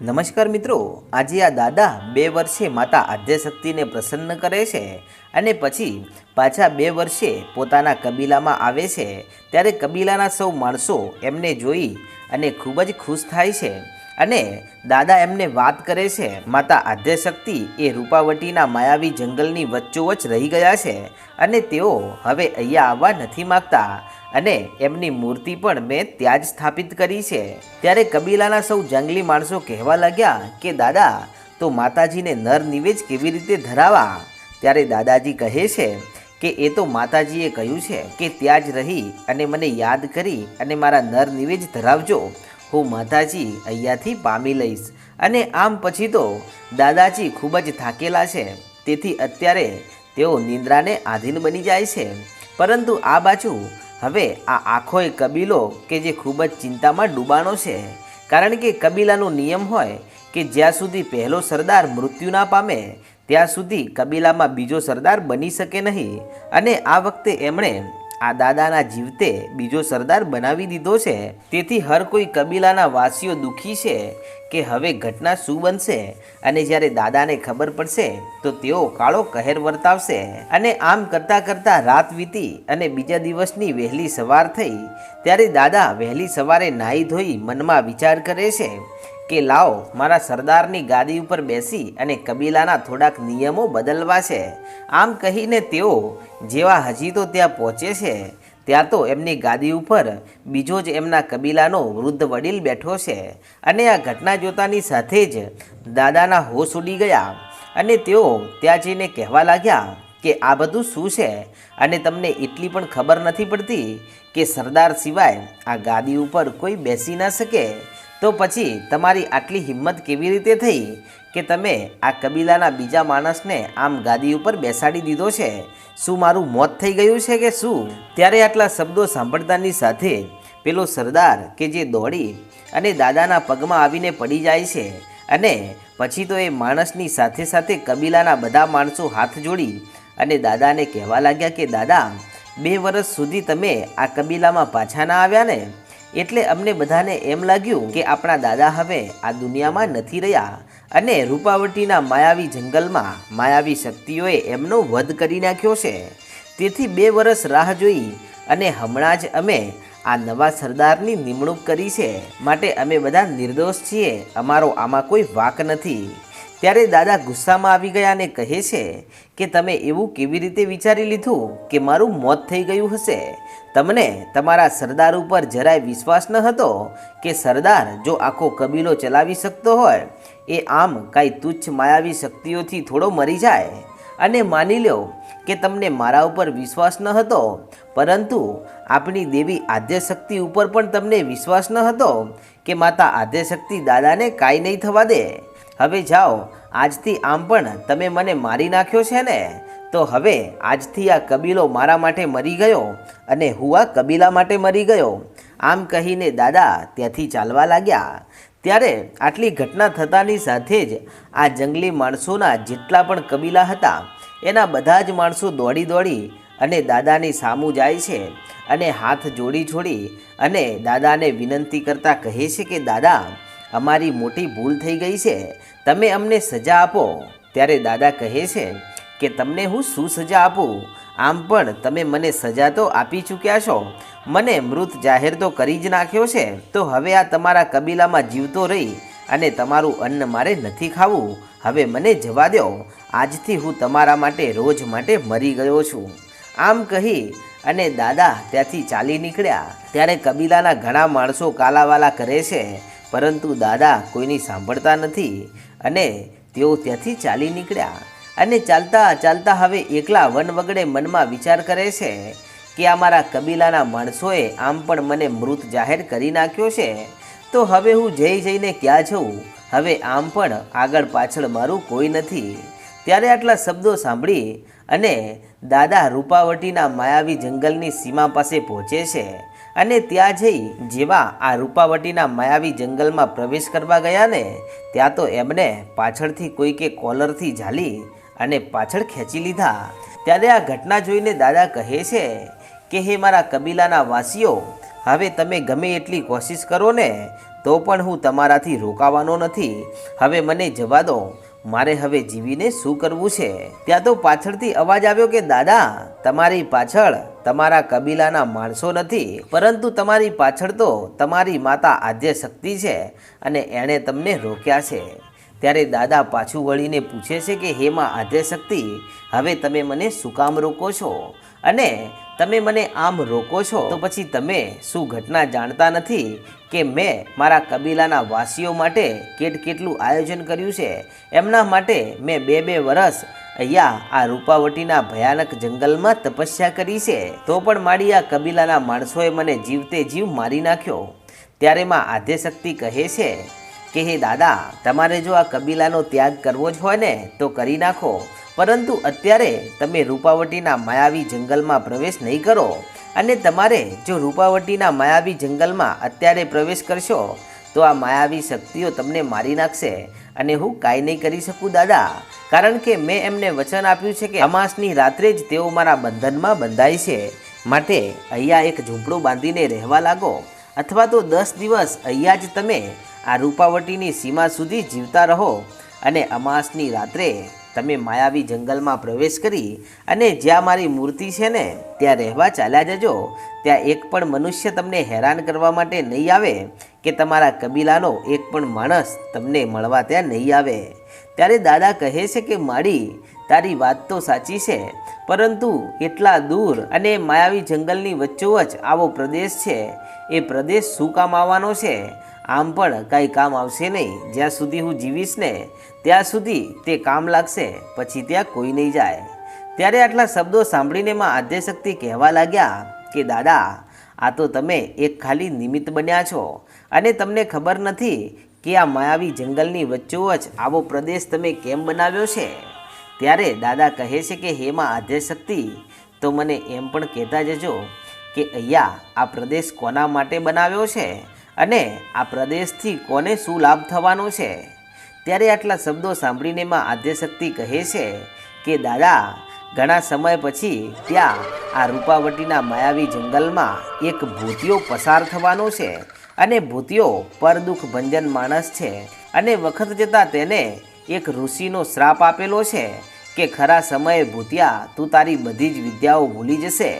નમસ્કાર મિત્રો, આજે આ દાદા બે વર્ષે માતા આદ્યશક્તિને પ્રસન્ન કરે છે અને પછી પાછા બે વર્ષે પોતાના કબીલામાં આવે છે. ત્યારે કબીલાના સૌ માણસો એમને જોઈ અને ખૂબ જ ખુશ થાય છે અને દાદા એમને વાત કરે છે, માતા આદ્યશક્તિ એ રૂપાવટીના માયાવી જંગલની વચ્ચોવચ્ચ રહી ગયા છે અને તેઓ હવે અહીંયા આવવા નથી માગતા. અને એમની મૂર્તિ પણ મેં ત્યાં જ સ્થાપિત કરી છે. ત્યારે કબીલાના સૌ જંગલી માણસો કહેવા લાગ્યા કે, દાદા, તો માતાજીને નર નિવેજ કેવી રીતે ધરાવા? ત્યારે દાદાજી કહે છે કે, એ તો માતાજીએ કહ્યું છે કે ત્યાં જ રહી અને મને યાદ કરી અને મારા નર નિવેજ ધરાવજો. હું માતાજી અહીંયાથી પામી લઈશ. અને આમ પછી તો દાદાજી ખૂબ જ થાકેલા છે. તેથી અત્યારે તેઓ નિંદ્રાને આધીન બની જાય છે. પરંતુ આ બાજુ હવે આ આખોય કબીલો કે જે ખૂબ જ ચિંતામાં ડૂબાણો છે, કારણ કે કબીલાનો નિયમ હોય કે જ્યાં સુધી પહેલો સરદાર મૃત્યુ ના પામે, ત્યાં સુધી કબીલામાં બીજો સરદાર બની શકે નહીં. અને આ વખતે એમણે આ દાદાના જીવતે બીજો સરદાર બનાવી દીધો છે. તેથી હર કોઈ કબીલાના વાસીઓ દુઃખી છે કે હવે ઘટના શું બનશે અને જ્યારે દાદાને ખબર પડશે તો તેઓ કાળો કહેર વર્તાવશે. અને આમ કરતાં કરતાં રાત વીતી અને બીજા દિવસની વહેલી સવાર થઈ. ત્યારે દાદા વહેલી સવારે નાહી ધોઈ મનમાં વિચાર કરે છે કે લાવ, મારા સરદારની ગાદી ઉપર બેસી અને કબીલાના થોડાક નિયમો બદલવા છે. આમ કહીને તેઓ જેવા હજી તો ત્યાં પહોંચે છે, ત્યાં તો એમની ગાદી ઉપર બીજો જ એમના કબીલાનો વૃદ્ધ વડીલ બેઠો છે. અને આ ઘટના જોતાની સાથે જ દાદાના હોશ ઉડી ગયા અને તેઓ ત્યાં જઈને કહેવા લાગ્યા કે આ બધું શું છે? અને તમને એટલી પણ ખબર નથી પડતી કે સરદાર સિવાય આ ગાદી ઉપર કોઈ બેસી ના શકે? તો પછી તમારી આટલી હિંમત કેવી રીતે થઈ કે તમે આ કબીલાના બીજા માણસને આમ ગાદી ઉપર બેસાડી દીધો છે? શું મારું મોત થઈ ગયું છે કે શું? ત્યારે આટલા શબ્દો સાંભળતાની સાથે પેલો સરદાર કે જે દોડી અને દાદાના પગમાં આવીને પડી જાય છે અને પછી તો એ માણસની સાથે સાથે કબીલાના બધા માણસો હાથ જોડી અને દાદાને કહેવા લાગ્યા કે, દાદા, બે વર્ષ સુધી તમે આ કબીલામાં પાછા ના આવ્યા ને? એટલે અમને બધાને એમ લાગ્યું કે આપણા દાદા હવે આ દુનિયામાં નથી રહ્યા. અને રૂપાવટીના માયાવી જંગલમાં માયાવી શક્તિઓએ એમનો વધ કરી નાખ્યો છે. તેથી બે વર્ષ રાહ જોઈ અને હમણાં જ અમે આ નવા સરદારની નિમણૂક કરી છે. માટે અમે બધા નિર્દોષ છીએ, અમારો આમાં કોઈ વાક નથી. ત્યારે દાદા ગુસ્સામાં આવી ગયા અને કહે છે કે તમે એવું કેવી રીતે વિચારી લીધું કે મારું મોત થઈ ગયું હશે? તમને તમારા સરદાર ઉપર જરાય વિશ્વાસ ન હતો કે સરદાર જો આખો કબીલો ચલાવી શકતો હોય? એ આમ કાંઈ તુચ્છ માયાવી શક્તિઓથી થોડો મરી જાય? અને માની લો કે તમને મારા ઉપર વિશ્વાસ ન હતો, પરંતુ આપણી દેવી આદ્યશક્તિ ઉપર પણ તમને વિશ્વાસ ન હતો કે માતા આદ્યશક્તિ દાદાને કાંઈ નહીં થવા દે? હવે જાઓ, આજથી આમ પણ તમે મને મારી નાખ્યો છે ને? તો હવે આજથી આ કબીલો મારા માટે મરી ગયો અને હું આ કબીલા માટે મરી ગયો. આમ કહીને દાદા ત્યાંથી ચાલવા લાગ્યા. ત્યારે આટલી ઘટના થતાની સાથે જ આ જંગલી માણસોના જેટલા પણ કબીલા હતા, એના બધા જ માણસો દોડી દોડી અને દાદાની સામું જાય છે અને હાથ જોડી છોડી અને દાદાને વિનંતી કરતાં કહે છે કે, દાદા, અમારી મોટી ભૂલ થઈ ગઈ છે. તમે અમને સજા આપો. ત્યારે દાદા કહે છે કે તમને હું શું સજા આપું? આમ પણ તમે મને સજા તો આપી ચૂક્યા છો. મને મૃત જાહેર તો કરી જ નાખ્યો છે. તો હવે આ તમારા કબીલામાં જીવતો રહી અને તમારું અન્ન મારે નથી ખાવું. હવે મને જવા દો. આજથી હું તમારા માટે રોજ માટે મરી ગયો છું. આમ કહી અને દાદા ત્યાંથી ચાલી નીકળ્યા. ત્યારે કબીલાના ઘણા માણસો કાલાવાલા કરે છે. પરંતુ દાદા કોઈની સાંભળતા નથી અને તેઓ ત્યાંથી ચાલી નીકળ્યા. અને ચાલતા ચાલતા હવે એકલા વન વગડે મનમાં વિચાર કરે છે કે આ મારા કબીલાના માણસોએ આમ પણ મને મૃત જાહેર કરી નાખ્યો છે. તો હવે હું જઈ જઈને ક્યાં જઉં હવે આમ પણ આગળ પાછળ મારું કોઈ નથી. ત્યારે આટલા શબ્દો સાંભળી અને દાદા રૂપાવટીના માયાવી જંગલની સીમા પાસે પહોંચે છે અને ત્યાં જઈ જેવા આ રૂપાવટીના માયાવી જંગલમાં પ્રવેશ કરવા ગયા ને, ત્યાં તો એમને પાછળથી કોઈકે કોલરથી ઝાલી અને પાછળ ખેંચી લીધા. ત્યારે આ ઘટના જોઈને દાદા કહે છે કે, હે મારા કબીલાના વાસીઓ, હવે તમે ગમે એટલી કોશિશ કરો ને, તો પણ હું તમારાથી રોકાવાનો નથી. હવે મને જવા દો. મારે હવે જીવીને શું કરવું છે? ત્યાં તો પાછળથી અવાજ આવ્યો કે, દાદા, તમારી પાછળ તમારા કબીલાના માણસો નથી. પરંતુ તમારી પાછળ તો તમારી માતા આદ્ય શક્તિ છે અને એણે તમને રોક્યા છે. ત્યારે દાદા પાછું વળીને પૂછે છે કે, હે માં આદ્ય શક્તિ, હવે તમે મને શું કામ રોકો છો? અને તમે મને આમ રોકો છો? તો પછી તમે શું ઘટના જાણતા નથી કે મેં મારા કબીલાના વાસીઓ માટે કેટ કેટલું આયોજન કર્યું છે? એમના માટે મેં બે બે વર્ષ અહીંયા આ રૂપાવટીના ભયાનક જંગલમાં તપસ્યા કરી છે. તો પણ મારી આ કબીલાના માણસોએ મને જીવતે જીવ મારી નાખ્યો. ત્યારે માં આદ્યશક્તિ કહે છે કે હે દાદા, તમારે જો આ કબીલાનો ત્યાગ કરવો જ હોય ને, તો કરી નાખો. પરંતુ અત્યારે તમે રૂપાવટીના માયાવી જંગલમાં પ્રવેશ નહીં કરો. અને તમારે જો રૂપાવટીના માયાવી જંગલમાં અત્યારે પ્રવેશ કરશો, તો આ માયાવી શક્તિઓ તમને મારી નાખશે. અને હું કાંઈ નહીં કરી શકું, દાદા. કારણ કે મેં એમને વચન આપ્યું છે કે અમાસની રાત્રે જ તેઓ મારા બંધનમાં બંધાય છે. માટે અહીંયા એક ઝૂંપડું બાંધીને રહેવા લાગો. અથવા તો દસ દિવસ અહીંયા જ તમે આ રૂપાવટીની સીમા સુધી જીવતા રહો અને અમાસની રાત્રે તમે માયાવી જંગલમાં પ્રવેશ કરી અને જ્યાં મારી મૂર્તિ છે ને, ત્યાં રહેવા ચાલ્યા જજો. ત્યાં એક પણ મનુષ્ય તમને હેરાન કરવા માટે નહીં આવે કે તમારા કબીલાનો એક પણ માણસ તમને મળવા ત્યાં નહીં આવે. ત્યારે દાદા કહે છે કે, માડી તારી વાત તો સાચી છે, પરંતુ એટલા દૂર અને માયાવી જંગલની વચ્ચોવચ આવો પ્રદેશ છે, એ પ્રદેશ શું કામ આવવાનો છે? આમ પણ કાંઈ કામ આવશે નહીં. જ્યાં સુધી હું જીવીશ ને, ત્યાં સુધી તે કામ લાગશે, પછી ત્યાં કોઈ નહીં જાય. ત્યારે આટલા શબ્દો સાંભળીને માં આદ્યશક્તિ કહેવા લાગ્યા કે, દાદા, આ તો તમે એક ખાલી નિમિત્ત બન્યા છો. અને તમને ખબર નથી કે આ માયાવી જંગલની વચ્ચોવચ આવો પ્રદેશ તમે કેમ બનાવ્યો છે? ત્યારે દાદા કહે છે કે, હે માં આદ્યશક્તિ તો મને એમ પણ કહેતા જજો કે અહીંયા આ પ્રદેશ કોના માટે બનાવ્યો છે? અને આ પ્રદેશથી કોને શું લાભ થવાનો છે? ત્યારે આટલા શબ્દો સાંભળીને માં આદ્યશક્તિ કહે છે કે, દાદા, ઘણા સમય પછી ત્યાં આ રૂપાવટીના માયાવી જંગલમાં એક ભૂતિયો પસાર થવાનો છે. અને ભૂતિયો પરદુખ ભંજન માણસ છે. અને વખત જતાં તેને એક ઋષિનો શ્રાપ આપેલો છે કે ખરા સમયે ભૂતિયા, તું તારી બધી જ વિદ્યાઓ ભૂલી જશે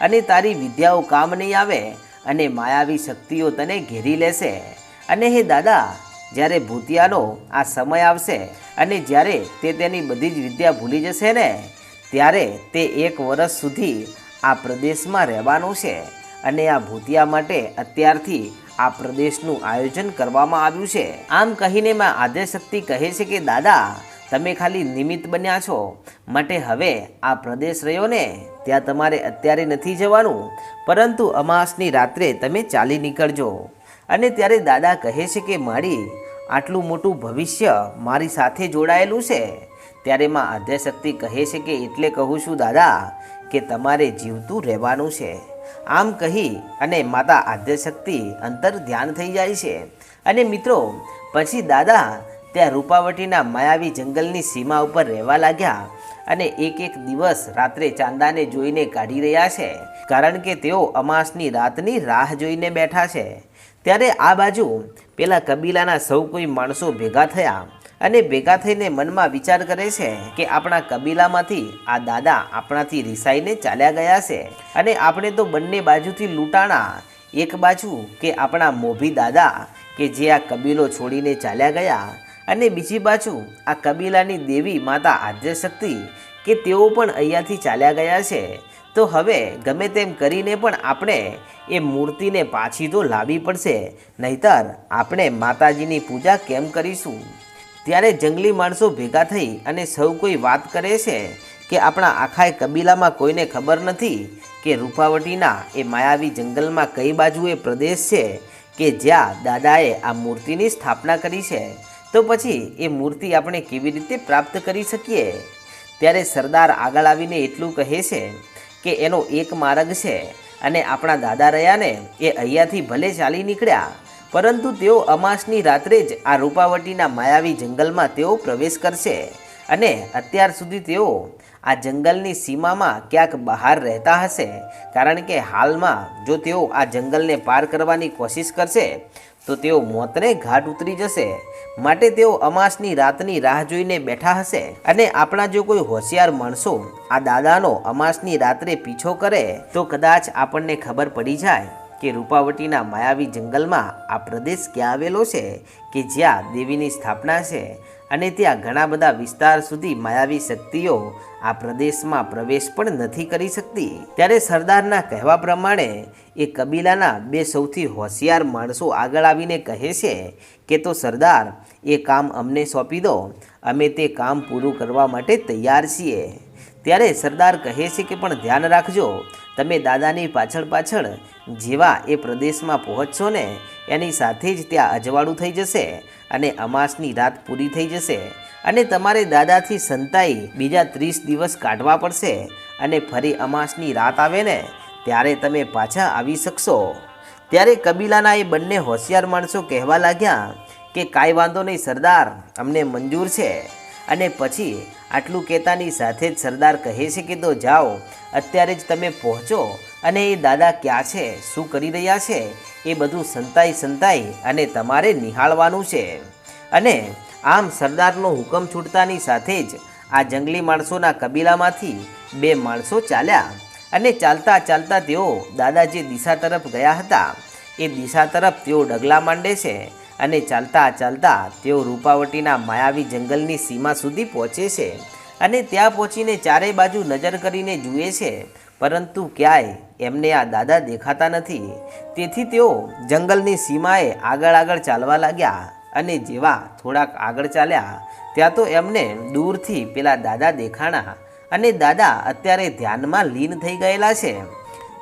અને તારી વિદ્યાઓ કામ નહીં આવે અને માયાવી શક્તિઓ તને ઘેરી લેશે. અને હે દાદા, જ્યારે ભૂતિયાનો આ સમય આવશે અને જ્યારે તે તેની બધી જ વિદ્યા ભૂલી જશે ને, ત્યારે તે એક વર્ષ સુધી આ પ્રદેશમાં રહેવાનું છે અને આ ભૂતિયા માટે અત્યારથી આ પ્રદેશનું આયોજન કરવામાં આવ્યું છે. આમ કહીને માં આદ્યશક્તિ કહે છે કે, દાદા, તમે ખાલી નિમિત્ત બન્યા છો. માટે હવે આ પ્રદેશ રહ્યો ને. ત્યાં તમારે અત્યારે નથી જવાનું, પરંતુ અમાસની રાત્રે તમે ચાલી નીકળજો. અને ત્યારે દાદા કહે છે કે, મારી, આટલું મોટું ભવિષ્ય મારી સાથે જોડાયેલું છે. ત્યારે માં આદ્યશક્તિ કહે છે કે, એટલે કહું છું દાદા, કે તમારે જીવતું રહેવાનું છે. આમ કહી અને માતા આદ્યશક્તિ અંતર ધ્યાન થઈ જાય છે. અને મિત્રો, પછી દાદા ત્યાં રૂપાવટીના માયાવી જંગલની સીમા ઉપર રહેવા લાગ્યા અને એક એક દિવસ રાત્રે ચાંદાને જોઈને કાઢી રહ્યા છે. કારણ કે તેઓ અમાસની રાતની રાહ જોઈને બેઠા છે. ત્યારે આ બાજુ પેલા કબીલાના સૌ કોઈ માણસો ભેગા થયા અને ભેગા થઈને મનમાં વિચાર કરે છે કે આપણા કબીલામાંથી આ દાદા આપણાથી રિસાઈને ચાલ્યા ગયા છે. અને આપણે તો બંને બાજુથી લૂંટાણા. એક બાજુ કે આપણા મોભી દાદા કે જે આ કબીલો છોડીને ચાલ્યા ગયા. અને બીજી બાજુ આ કબીલાની દેવી માતા આદ્યશક્તિ કે તેઓ પણ અહીંયાથી ચાલ્યા ગયા છે. તો હવે ગમે તેમ કરીને પણ આપણે એ મૂર્તિને પાછી તો લાવવી પડશે. નહીતર આપણે માતાજીની પૂજા કેમ કરીશું? ત્યારે જંગલી માણસો ભેગા થઈ અને સૌ કોઈ વાત કરે છે કે આપણા આખાય કબીલામાં કોઈને ખબર નથી કે રૂપાવટીના એ માયાવી જંગલમાં કઈ બાજુ એ પ્રદેશ છે કે જ્યાં દાદાએ આ મૂર્તિની સ્થાપના કરી છે. તો પછી એ મૂર્તિ આપણે કેવી રીતે પ્રાપ્ત કરી શકીએ? ત્યારે સરદાર આગળ આવીને એટલું કહે છે કે એનો એક માર્ગ છે અને આપણા દાદા રહ્યાને એ અહીંયાથી ભલે ચાલી નીકળ્યા. પરંતુ તેઓ અમાસની રાત્રે જ આ રૂપાવટીના માયાવી જંગલમાં તેઓ પ્રવેશ કરશે અને અત્યાર સુધી તેઓ આ જંગલની સીમામાં ક્યાંક બહાર રહેતા હશે, કારણ કે હાલમાં જો તેઓ આ જંગલને પાર કરવાની કોશિશ કરશે, તો તેઓ મોતને ઘાટ ઉતરી જશે. માટે તેઓ અમાસની રાતની રાહ જોઈને બેઠા હશે અને આપણા જો કોઈ હોશિયાર માણસો આ દાદાનો અમાસની રાત્રે પીછો કરે, તો કદાચ આપણને ખબર પડી જાય. કે રૂપાવટીના માયાવી જંગલમાં આ પ્રદેશ ક્યાં આવેલો છે કે જ્યાં દેવીની સ્થાપના છે અને ત્યાં ઘણા બધા વિસ્તાર સુધી માયાવી શક્તિઓ આ પ્રદેશમાં પ્રવેશ પણ નથી કરી શકતી. ત્યારે સરદારના કહેવા પ્રમાણે એ કબીલાના બે સૌથી હોશિયાર માણસો આગળ આવીને કહે છે કે તો સરદાર, એ કામ અમને સોંપી દો, અમે તે કામ પૂરું કરવા માટે તૈયાર છીએ. ત્યારે સરદાર કહે છે કે પણ ધ્યાન રાખજો તમે દાદાની પાછળ પાછળ જેવા એ પ્રદેશમાં પહોંચશો ને, એની સાથે જ ત્યાં અજવાળું થઈ જશે અને અમાસની રાત પૂરી થઈ જશે. અને તમારે દાદાથી સંતાઈ બીજા ત્રીસ દિવસ કાઢવા પડશે અને ફરી અમાસની રાત આવે ને, ત્યારે તમે પાછા આવી શકશો. ત્યારે કબીલાના એ બંને હોશિયાર માણસો કહેવા લાગ્યા કે કાંઈ વાંધો નહીં સરદાર, અમને મંજૂર છે. અને પછી આટલું કહેતાની સાથે જ સરદાર કહે છે કે, તો જાઓ, અત્યારે જ તમે પહોંચો અને એ દાદા ક્યાં છે? શું કરી રહ્યા છે? એ બધું સંતાઈ સંતાઈ અને તમારે નિહાળવાનું છે. અને આમ સરદારનો હુકમ છૂટતાની સાથે જ આ જંગલી માણસોના કબીલામાંથી બે માણસો ચાલ્યા અને ચાલતા ચાલતા તેઓ દાદા જે દિશા તરફ ગયા હતા, એ દિશા તરફ તેઓ ડગલા માંડે છે અને ચાલતા ચાલતા તેઓ રૂપાવટીના માયાવી જંગલની સીમા સુધી પહોંચે છે અને ત્યાં પહોંચીને ચારે બાજુ નજર કરીને જુએ છે. પરંતુ ક્યાંય એમને આ દાદા દેખાતા નથી. તેથી તેઓ જંગલની સીમાએ આગળ આગળ ચાલવા લાગ્યા અને જેવા થોડાક આગળ ચાલ્યા, ત્યાં તો એમને દૂરથી પેલા દાદા દેખાણા અને દાદા અત્યારે ધ્યાનમાં લીન થઈ ગયેલા છે.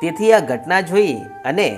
તેથી આ ઘટના જોઈ અને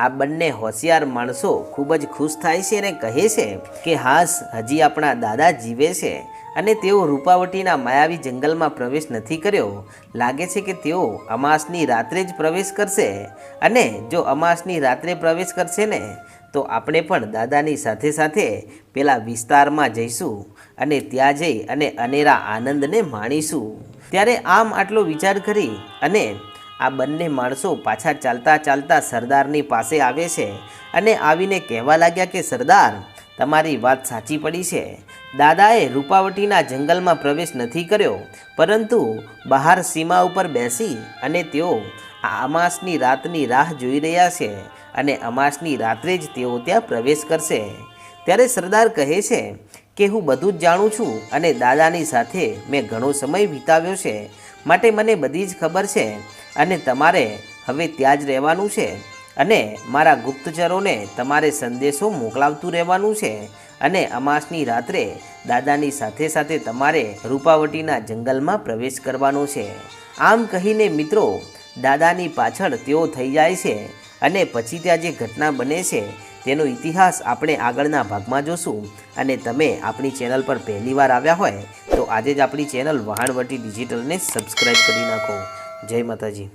આ બંને હોશિયાર માણસો ખૂબ જ ખુશ થાય છે અને કહે છે કે, હાસ, હજી આપણા દાદા જીવે છે. અને તેઓ રૂપાવટીના માયાવી જંગલમાં પ્રવેશ નથી કર્યો. લાગે છે કે તેઓ અમાસની રાત્રે જ પ્રવેશ કરશે. અને જો અમાસની રાત્રે પ્રવેશ કરશે ને, તો આપણે પણ દાદાની સાથે સાથે પેલા વિસ્તારમાં જઈશું અને ત્યાં જઈ અને અનેરા આનંદને માણીશું. ત્યારે આમ આટલો વિચાર કરી અને આ બંને માણસો પાછા ચાલતા ચાલતા સરદારની પાસે આવે છે અને આવીને કહેવા લાગ્યા કે, સરદાર, તમારી વાત સાચી પડી છે. દાદાએ રૂપાવટીના જંગલમાં પ્રવેશ નથી કર્યો, પરંતુ બહાર સીમા ઉપર બેસી અને તેઓ આ અમાસની રાતની રાહ જોઈ રહ્યા છે અને અમાસની રાત્રે જ તેઓ ત્યાં પ્રવેશ કરશે. ત્યારે સરદાર કહે છે કે, હું બધું જ જાણું છું અને દાદાની સાથે મેં ઘણો સમય વિતાવ્યો છે. માટે મને બધી જ ખબર છે અને તમારે હવે ત્યાં જ રહેવાનું છે. અને મારા ગુપ્તચરોને તમારે સંદેશો મોકલાવતું રહેવાનું છે. અને અમાસની રાત્રે દાદાની સાથે સાથે તમારે રૂપાવટીના જંગલમાં પ્રવેશ કરવાનો છે. આમ કહીને મિત્રો, દાદાની પાછળ તેઓ થઈ જાય છે અને પછી ત્યાં જે ઘટના બને છે, તેનો ઇતિહાસ આપણે આગળના ભાગમાં જોશું. અને તમે આપણી ચેનલ પર પહેલીવાર આવ્યા હોય, તો આજે જ આપણી ચેનલ વહાણવટી ડિજિટલને સબસ્ક્રાઈબ કરી નાખો. જય માતાજી.